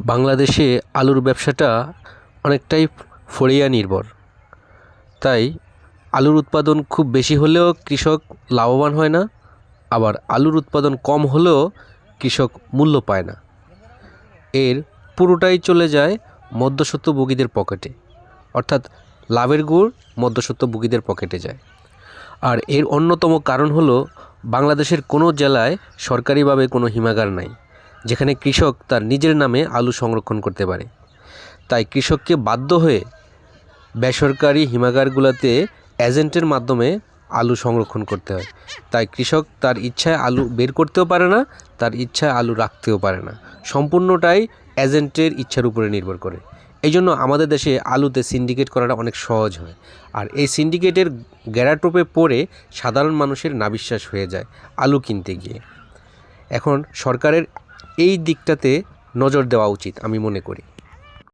বাংলাদেশে আলুর ব্যবসাটা অনেকটাই ফড়িয়া নির্ভর। তাই আলুর উৎপাদন খুব বেশি হলেও কৃষক লাভবান হয় না, আবার আলুর উৎপাদন কম হলেও কৃষক মূল্য পায় না। এর পুরোটাই চলে যায় মধ্যস্বত্বভোগীদের পকেটে, অর্থাৎ লাভের গুড় মধ্যস্বত্বভোগীদের পকেটে যায়। আর এর অন্যতম কারণ হলো, বাংলাদেশের কোনো জেলায় সরকারিভাবে কোনো হিমাগার নাই। যেখানে কৃষক তার নিজের নামে আলু সংরক্ষণ করতে পারে। তাই কৃষককে বাধ্য হয়ে বেসরকারি হিমাগারগুলোতে এজেন্টের মাধ্যমে আলু সংরক্ষণ করতে হয়। তাই কৃষক তার ইচ্ছায় আলু বের করতেও পারে না, তার ইচ্ছায় আলু রাখতেও পারে না। সম্পূর্ণটাই এজেন্টের ইচ্ছার উপরে নির্ভর করে। এই জন্য আমাদের দেশে আলুতে সিন্ডিকেট করাটা অনেক সহজ হয়। আর এই সিন্ডিকেটের গ্যারাটোপে পড়ে সাধারণ মানুষের নাবিশ্বাস হয়ে যায় আলু কিনতে গিয়ে। এখন সরকারের এই দিকটাতে নজর দেওয়া উচিত আমি মনে করি।